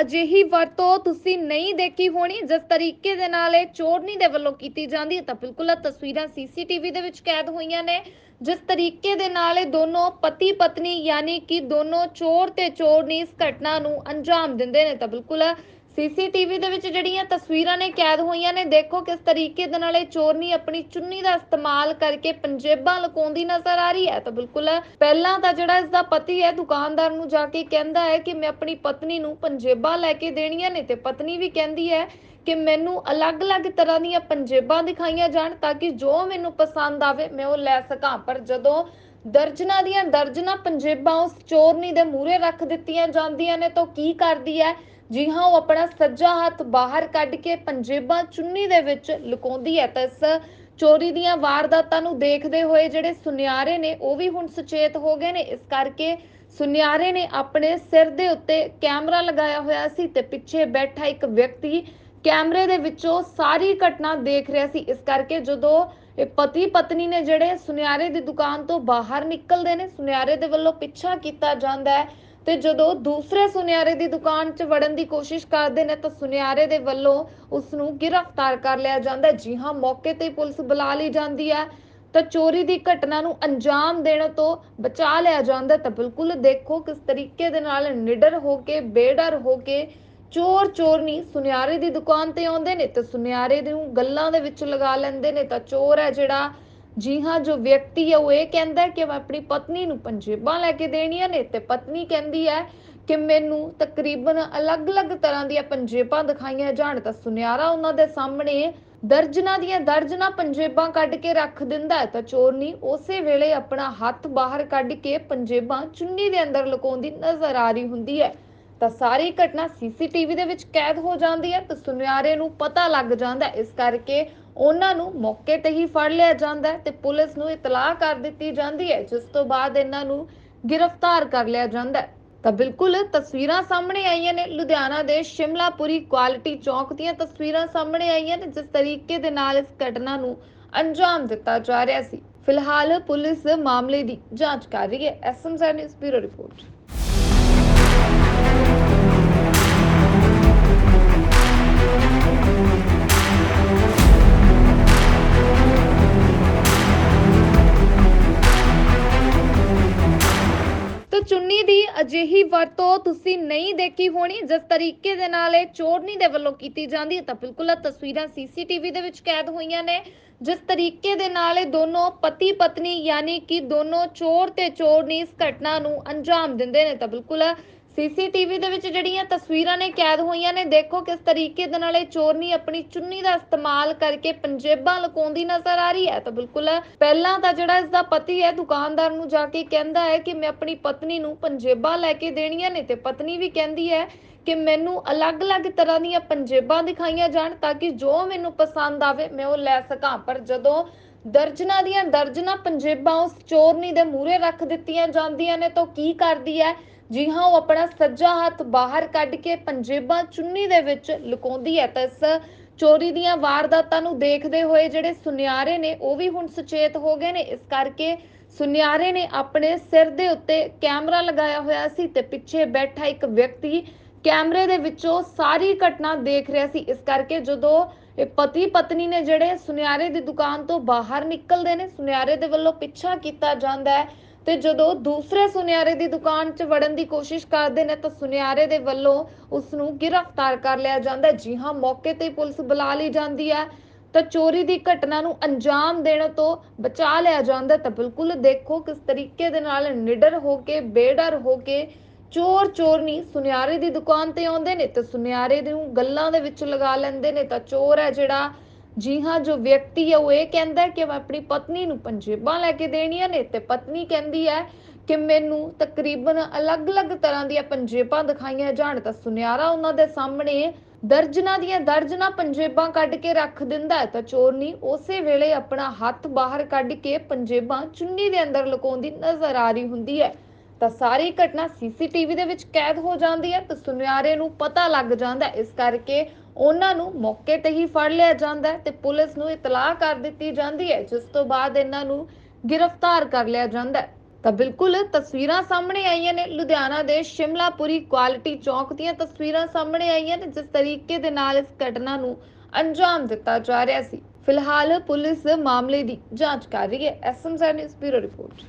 ਅਜਿਹੀ ਵਰਤੋਂ ਤੁਸੀਂ ਨਹੀਂ ਦੇਖੀ ਹੋਣੀ, ਜਿਸ ਤਰੀਕੇ ਦੇ ਨਾਲ ਇਹ ਚੋਰਨੀ ਦੇ ਵੱਲੋਂ ਕੀਤੀ ਜਾਂਦੀ ਹੈ, ਤਾਂ ਬਿਲਕੁਲ ਇਹ ਤਸਵੀਰਾਂ ਸੀਸੀਟੀਵੀ ਦੇ ਵਿੱਚ ਕੈਦ ਹੋਈਆਂ ਨੇ। ਜਿਸ ਤਰੀਕੇ ਦੇ ਨਾਲ ਇਹ ਦੋਨੋਂ ਪਤੀ ਪਤਨੀ ਯਾਨੀ ਕਿ ਦੋਨੋਂ ਚੋਰ ਤੇ ਚੋਰਨੀ ਇਸ ਘਟਨਾ ਨੂੰ ਅੰਜਾਮ ਦਿੰਦੇ ਨੇ, ਤਾਂ ਬਿਲਕੁਲ ਸੀਸੀਟੀਵੀ ਦੇ ਵਿੱਚ ਜਿਹੜੀਆਂ ਤਸਵੀਰਾਂ ਨੇ ਕੈਦ ਹੋਈਆਂ ਨੇ, ਦੇਖੋ ਕਿਸ ਤਰੀਕੇ ਦੇ ਨਾਲ ਇਹ ਚੋਰਨੀ ਆਪਣੀ ਚੁੰਨੀ ਦਾ ਇਸਤੇਮਾਲ ਕਰਕੇ ਪੰਜੇਬਾਂ ਲਕਾਉਂਦੀ ਨਜ਼ਰ ਆ ਰਹੀ ਹੈ। ਤਾਂ ਬਿਲਕੁਲ ਪਹਿਲਾਂ ਤਾਂ ਜਿਹੜਾ ਇਸ ਦਾ ਪਤੀ ਹੈ, ਦੁਕਾਨਦਾਰ ਨੂੰ ਜਾ ਕੇ ਕਹਿੰਦਾ ਹੈ ਕਿ ਮੈਂ ਆਪਣੀ ਪਤਨੀ ਨੂੰ ਪੰਜੇਬਾਂ ਲੈ ਕੇ ਦੇਣੀਆਂ ਨੇ ਤੇ ਪਤਨੀ ਵੀ ਕਹਿੰਦੀ ਹੈ ਕਿ ਮੈਨੂੰ ਅਲੱਗ-ਅਲੱਗ ਤਰ੍ਹਾਂ ਦੀਆਂ ਪੰਜੇਬਾਂ ਦਿਖਾਈਆਂ ਜਾਣ ਤਾਂ ਕਿ ਜੋ ਮੈਨੂੰ ਪਸੰਦ ਆਵੇ ਮੈਂ ਉਹ ਲੈ ਸਕਾਂ। ਪਰ ਜਦੋਂ ਦਰਜਨਾ ਦੀਆਂ ਦਰਜਨਾਂ ਪੰਜੇਬਾਂ ਉਸ ਚੋਰਨੀ ਦੇ ਮੂਹਰੇ ਰੱਖ ਦਿੱਤੀਆਂ ਜਾਂਦੀਆਂ ਨੇ ਤਾਂ ਕੀ ਕਰਦੀ ਹੈ? ਜੀ ਹਾਂ, ਉਹ ਆਪਣਾ ਸੱਜਾ ਹੱਥ ਬਾਹਰ ਕੱਢ ਕੇ ਪੰਜੇਬਾਂ ਚੁੰਨੀ ਦੇ ਵਿੱਚ ਲੁਕਾਉਂਦੀ ਹੈ। ਤਾਂ ਇਸ ਚੋਰੀ ਦੀਆਂ ਵਾਰਦਾਤਾਂ ਨੂੰ ਦੇਖਦੇ ਹੋਏ ਜਿਹੜੇ ਸੁਨਿਆਰੇ ਨੇ, ਉਹ ਵੀ ਹੁਣ ਸੁਚੇਤ ਹੋ ਗਏ ਨੇ। ਇਸ ਕਰਕੇ ਸੁਨਿਆਰੇ ਨੇ ਆਪਣੇ ਸਿਰ ਦੇ ਉੱਤੇ ਕੈਮਰਾ ਲਗਾਇਆ ਹੋਇਆ ਸੀ ਤੇ ਪਿੱਛੇ ਬੈਠਾ ਇੱਕ ਵਿਅਕਤੀ ਕੈਮਰੇ ਦੇ ਵਿੱਚੋਂ ਸਾਰੀ ਘਟਨਾ ਦੇਖ ਰਿਹਾ ਸੀ। ਇਸ ਕਰਕੇ ਜਦੋਂ ਇਹ ਪਤੀ ਪਤਨੀ ਨੇ ਜਿਹੜੇ ਸੁਨਿਆਰੇ ਦੀ ਦੁਕਾਨ ਤੋਂ ਬਾਹਰ ਨਿਕਲਦੇ ਨੇ, ਸੁਨਿਆਰੇ ਦੇ ਵੱਲੋਂ ਪਿੱਛਾ ਕੀਤਾ ਜਾਂਦਾ ਹੈ ਤੇ ਜਦੋਂ ਦੂਸਰੇ ਸੁਨਿਆਰੇ ਦੀ ਦੁਕਾਨ 'ਚ ਵੜਨ ਦੀ ਕੋਸ਼ਿਸ਼ ਕਰਦੇ ਨੇ ਤਾਂ ਸੁਨਿਆਰੇ ਦੇ ਵੱਲੋਂ ਉਸ ਨੂੰ ਗ੍ਰਿਫਤਾਰ ਕਰ ਲਿਆ ਜਾਂਦਾ ਜੀ ਹਾਂ, ਮੌਕੇ ਤੇ ਪੁਲਿਸ ਬੁਲਾ ਲਈ ਜਾਂਦੀ ਹੈ। ਤਾਂ ਚੋਰੀ ਦੀ ਘਟਨਾ ਨੂੰ ਅੰਜਾਮ ਦੇਣ ਤੋਂ ਬਚਾ ਲਿਆ ਜਾਂਦਾ ਤਾਂ ਬਿਲਕੁਲ ਦੇਖੋ ਕਿਸ ਤਰੀਕੇ ਦੇ ਨਾਲ ਨਿਡਰ ਹੋ ਕੇ, ਬੇਡਰ ਹੋ ਕੇ ਚੋਰ ਚੋਰ ਚੋਰਨੀ ਸੁਨਿਆਰੇ ਦੀ ਦੁਕਾਨ ਤੇ ਆਉਂਦੇ ਨੇ ਤੇ ਸੁਨਿਆਰੇ ਨੂੰ ਗੱਲਾਂ ਦੇ ਵਿੱਚ ਲਗਾ ਲੈਂਦੇ ਨੇ। ਤਾਂ ਚੋਰ ਹੈ ਜਿਹੜਾ ਜੀ ਹਾਂ, ਜੋ ਵਿਅਕਤੀ ਹੈ, ਉਹ ਇਹ ਕਹਿੰਦਾ ਕਿ ਮੈਂ ਆਪਣੀ ਪਤਨੀ ਨੂੰ ਪੰਜੇਬਾਂ ਲੈ ਕੇ ਦੇਣੀਆਂ ਨੇ ਤੇ ਪਤਨੀ ਕਹਿੰਦੀ ਹੈ ਕਿ ਮੈਨੂੰ ਤਕਰੀਬਨ ਅਲੱਗ-ਅਲੱਗ ਤਰ੍ਹਾਂ ਦੀਆਂ ਪੰਜੇਬਾਂ ਦਿਖਾਈਆਂ ਜਾਣ ਤਾਂ ਸੁਨਿਆਰਾ ਉਹਨਾਂ ਦੇ ਸਾਹਮਣੇ ਦਰਜਨਾਂ ਦੀਆਂ ਦਰਜਨਾਂ ਪੰਜੇਬਾਂ ਕੱਢ ਕੇ ਰੱਖ ਦਿੰਦਾ ਹੈ ਤਾਂ ਚੋਰਨੀ ਉਸੇ ਵੇਲੇ ਆਪਣਾ ਹੱਥ ਬਾਹਰ ਕੱਢ ਕੇ ਪੰਜੇਬਾਂ ਚੁੰਨੀ ਦੇ ਅੰਦਰ ਲੁਕਾਉਂਦੀ ਨਜ਼ਰ ਆ ਰਹੀ ਹੁੰਦੀ ਹੈ। ਤਾਂ ਸਾਰੀ ਘਟਨਾ ਸੀਸੀਟੀਵੀ ਦੇ ਵਿੱਚ ਕੈਦ ਹੋ ਜਾਂਦੀ ਹੈ ਤੇ ਸੁਨਿਆਰੇ ਨੂੰ ਪਤਾ ਲੱਗ ਜਾਂਦਾ ਇਸ ਕਰਕੇ ਉਹਨਾਂ ਨੂੰ ਮੌਕੇ ਤੇ ਹੀ ਫੜ ਲਿਆ ਜਾਂਦਾ ਹੈ ਤੇ ਪੁਲਿਸ ਨੂੰ ਇਤਲਾਹ ਕਰ ਦਿੱਤੀ ਜਾਂਦੀ ਹੈ, ਜਿਸ ਤੋਂ ਬਾਅਦ ਇਹਨਾਂ ਨੂੰ ਗ੍ਰਿਫਤਾਰ ਕਰ ਲਿਆ ਜਾਂਦਾ ਹੈ। ਤਾਂ ਬਿਲਕੁਲ ਤਸਵੀਰਾਂ ਸਾਹਮਣੇ ਆਈਆਂ ਨੇ, ਲੁਧਿਆਣਾ ਦੇ ਸ਼ਿਮਲਾਪੁਰੀ ਕੁਆਲਿਟੀ ਚੌਕ ਦੀਆਂ ਤਸਵੀਰਾਂ ਸਾਹਮਣੇ ਆਈਆਂ ਨੇ, ਜਿਸ ਤਰੀਕੇ ਦੇ ਨਾਲ ਇਸ ਘਟਨਾ ਨੂੰ ਅੰਜਾਮ ਦਿੱਤਾ ਜਾ ਰਿਹਾ ਸੀ। ਫਿਲਹਾਲ ਪੁਲਿਸ ਮਾਮਲੇ ਦੀ ਜਾਂਚ ਕਰ ਰਹੀ ਹੈ। S M Z news bureau report. ਚੁੰਨੀ ਦੀ ਅਜਿਹੀ ਵਰਤੋਂ ਤੁਸੀਂ ਨਹੀਂ ਦੇਖੀ ਹੋਣੀ, ਜਿਸ ਤਰੀਕੇ ਦੇ ਨਾਲ ਇਹ ਚੋਰਨੀ ਦੇ ਵੱਲੋਂ ਕੀਤੀ ਜਾਂਦੀ ਹੈ, ਤਾਂ ਬਿਲਕੁਲ ਇਹ ਤਸਵੀਰਾਂ ਸੀਸੀਟੀਵੀ ਦੇ ਵਿੱਚ ਕੈਦ ਹੋਈਆਂ ਨੇ। ਜਿਸ ਤਰੀਕੇ ਦੇ ਨਾਲ ਇਹ ਦੋਨੋਂ ਪਤੀ ਪਤਨੀ ਯਾਨੀ ਕਿ ਦੋਨੋਂ ਚੋਰ ਤੇ ਚੋਰਨੀ ਇਸ ਘਟਨਾ ਨੂੰ ਅੰਜਾਮ ਦਿੰਦੇ ਨੇ, ਤਾਂ ਬਿਲਕੁਲ ਸੀਸੀਟੀਵੀ ਦੇ ਵਿੱਚ ਜਿਹੜੀਆਂ ਤਸਵੀਰਾਂ ਨੇ ਕੈਦ ਹੋਈਆਂ ਨੇ, ਦੇਖੋ ਕਿਸ ਤਰੀਕੇ ਦੇ ਨਾਲ ਇਹ ਚੋਰਨੀ ਆਪਣੀ ਚੁੰਨੀ ਦਾ ਇਸਤੇਮਾਲ ਕਰਕੇ ਪੰਜੇਬਾਂ ਲਕਾਉਂਦੀ ਨਜ਼ਰ ਆ ਰਹੀ ਹੈ। ਤਾਂ ਬਿਲਕੁਲ ਪਹਿਲਾਂ ਤਾਂ ਜਿਹੜਾ ਇਸ ਦਾ ਪਤੀ ਹੈ, ਦੁਕਾਨਦਾਰ ਨੂੰ ਜਾ ਕੇ ਕਹਿੰਦਾ ਹੈ ਕਿ ਮੈਂ ਆਪਣੀ ਪਤਨੀ ਨੂੰ ਪੰਜੇਬਾਂ ਲੈ ਕੇ ਦੇਣੀਆਂ ਨੇ ਤੇ ਪਤਨੀ ਵੀ ਕਹਿੰਦੀ ਹੈ ਕਿ ਮੈਨੂੰ ਅਲੱਗ-ਅਲੱਗ ਤਰ੍ਹਾਂ ਦੀਆਂ ਪੰਜੇਬਾਂ ਦਿਖਾਈਆਂ ਜਾਣ ਤਾਂ ਕਿ ਜੋ ਮੈਨੂੰ ਪਸੰਦ ਆਵੇ ਮੈਂ ਉਹ ਲੈ ਸਕਾਂ। ਪਰ ਜਦੋਂ ਦਰਜਨਾ ਦੀਆਂ ਦਰਜਨਾਂ ਪੰਜੇਬਾਂ ਉਸ ਚੋਰਨੀ ਦੇ ਮੂਹਰੇ ਰੱਖ ਦਿੱਤੀਆਂ ਜਾਂਦੀਆਂ ਨੇ ਤਾਂ ਕੀ ਕਰਦੀ ਹੈ? ਜੀ ਹਾਂ, ਉਹ ਆਪਣਾ ਸੱਜਾ ਹੱਥ ਬਾਹਰ ਕੱਢ ਕੇ ਪੰਜੇਬਾਂ ਚੁੰਨੀ ਦੇ ਵਿੱਚ ਲੁਕਾਉਂਦੀ ਹੈ। ਤਾਂ ਇਸ ਚੋਰੀ ਦੀਆਂ ਵਾਰਦਾਤਾਂ ਨੂੰ ਦੇਖਦੇ ਹੋਏ ਜਿਹੜੇ ਸੁਨਿਆਰੇ ਨੇ, ਉਹ ਵੀ ਹੁਣ ਸੁਚੇਤ ਹੋ ਗਏ ਨੇ। ਇਸ ਕਰਕੇ ਸੁਨਿਆਰੇ ਨੇ ਆਪਣੇ ਸਿਰ ਦੇ ਉੱਤੇ ਕੈਮਰਾ ਲਗਾਇਆ ਹੋਇਆ ਸੀ ਤੇ ਪਿੱਛੇ ਬੈਠਾ ਇੱਕ ਵਿਅਕਤੀ ਕੈਮਰੇ ਦੇ ਵਿੱਚੋਂ ਸਾਰੀ ਘਟਨਾ ਦੇਖ ਰਿਹਾ ਸੀ। ਇਸ ਕਰਕੇ ਜਦੋਂ ਇਹ ਪਤੀ ਪਤਨੀ ਨੇ ਜਿਹੜੇ ਸੁਨਿਆਰੇ ਦੀ ਦੁਕਾਨ ਤੋਂ ਬਾਹਰ ਨਿਕਲਦੇ ਨੇ, ਸੁਨਿਆਰੇ ਦੇ ਵੱਲੋਂ ਪਿੱਛਾ ਕੀਤਾ ਜਾਂਦਾ ਹੈ ਤੇ ਜਦੋਂ ਦੂਸਰੇ ਸੁਨਿਆਰੇ ਦੀ ਦੁਕਾਨ 'ਚ ਵੜਨ ਦੀ ਕੋਸ਼ਿਸ਼ ਕਰਦੇ ਨੇ ਤਾਂ ਸੁਨਿਆਰੇ ਦੇ ਵੱਲੋਂ ਉਸ ਨੂੰ ਗ੍ਰਿਫਤਾਰ ਕਰ ਲਿਆ ਜਾਂਦਾ ਜੀ ਹਾਂ, ਮੌਕੇ ਤੇ ਪੁਲਿਸ ਬੁਲਾ ਲਈ ਜਾਂਦੀ ਹੈ। ਤਾਂ ਚੋਰੀ ਦੀ ਘਟਨਾ ਨੂੰ ਅੰਜਾਮ ਦੇਣ ਤੋਂ ਬਚਾ ਲਿਆ ਜਾਂਦਾ ਤਾਂ ਬਿਲਕੁਲ ਦੇਖੋ ਕਿਸ ਤਰੀਕੇ ਦੇ ਨਾਲ ਨਿਡਰ ਹੋ ਕੇ, ਬੇਡਰ ਹੋ ਕੇ ਚੋਰ ਚੋਰ ਚੋਰਨੀ ਸੁਨਿਆਰੇ ਦੀ ਦੁਕਾਨ ਤੇ ਆਉਂਦੇ ਨੇ ਤੇ ਸੁਨਿਆਰੇ ਨੂੰ ਗੱਲਾਂ ਦੇ ਵਿੱਚ ਲਗਾ ਲੈਂਦੇ ਨੇ। ਤਾਂ ਚੋਰ ਹੈ ਜਿਹੜਾ ਜੀ ਹਾਂ, ਜੋ ਵਿਅਕਤੀ ਹੈ, ਉਹ ਇਹ ਕਹਿੰਦਾ ਕਿ ਮੈਂ ਆਪਣੀ ਪਤਨੀ ਨੂੰ ਪੰਜੇਬਾਂ ਲੈ ਕੇ ਦੇਣੀਆਂ ਨੇ ਤੇ ਪਤਨੀ ਕਹਿੰਦੀ ਹੈ ਕਿ ਮੈਨੂੰ ਤਕਰੀਬਨ ਅਲੱਗ-ਅਲੱਗ ਤਰ੍ਹਾਂ ਦੀਆਂ ਪੰਜੇਬਾਂ ਦਿਖਾਈਆਂ ਜਾਣ ਤਾਂ ਸੁਨਿਆਰਾ ਉਹਨਾਂ ਦੇ ਸਾਹਮਣੇ ਦਰਜਨਾਂ ਦੀਆਂ ਦਰਜਨਾਂ ਪੰਜੇਬਾਂ ਕੱਢ ਕੇ ਰੱਖ ਦਿੰਦਾ ਹੈ ਤਾਂ ਚੋਰਨੀ ਉਸੇ ਵੇਲੇ ਆਪਣਾ ਹੱਥ ਬਾਹਰ ਕੱਢ ਕੇ ਪੰਜੇਬਾਂ ਚੁੰਨੀ ਦੇ ਅੰਦਰ ਲੁਕਾਉਂਦੀ ਨਜ਼ਰ ਆ ਰਹੀ ਹੁੰਦੀ ਹੈ। ਤਾਂ ਸਾਰੀ ਘਟਨਾ ਸੀਸੀਟੀਵੀ ਦੇ ਵਿੱਚ ਕੈਦ ਹੋ ਜਾਂਦੀ ਹੈ ਤੇ ਸੁਨਿਆਰੇ ਨੂੰ ਪਤਾ ਲੱਗ ਜਾਂਦਾ ਇਸ ਕਰਕੇ ਉਹਨਾਂ ਨੂੰ ਮੌਕੇ ਤੇ ਹੀ ਫੜ ਲਿਆ ਜਾਂਦਾ ਹੈ ਤੇ ਪੁਲਿਸ ਨੂੰ ਇਤਲਾਹ ਕਰ ਦਿੱਤੀ ਜਾਂਦੀ ਹੈ, ਜਿਸ ਤੋਂ ਬਾਅਦ ਇਹਨਾਂ ਨੂੰ ਗ੍ਰਿਫਤਾਰ ਕਰ ਲਿਆ ਜਾਂਦਾ ਹੈ। ਤਾਂ ਬਿਲਕੁਲ ਤਸਵੀਰਾਂ ਸਾਹਮਣੇ ਆਈਆਂ ਨੇ, ਲੁਧਿਆਣਾ ਦੇ ਸ਼ਿਮਲਾਪੁਰੀ ਕੁਆਲਿਟੀ ਚੌਕ ਦੀਆਂ ਤਸਵੀਰਾਂ ਸਾਹਮਣੇ ਆਈਆਂ ਨੇ, ਜਿਸ ਤਰੀਕੇ ਦੇ ਨਾਲ ਇਸ ਘਟਨਾ ਨੂੰ ਅੰਜਾਮ ਦਿੱਤਾ ਜਾ ਰਿਹਾ ਸੀ। ਫਿਲਹਾਲ ਪੁਲਿਸ ਮਾਮਲੇ ਦੀ ਜਾਂਚ ਕਰ ਰਹੀ ਹੈ। S M Z news bureau report.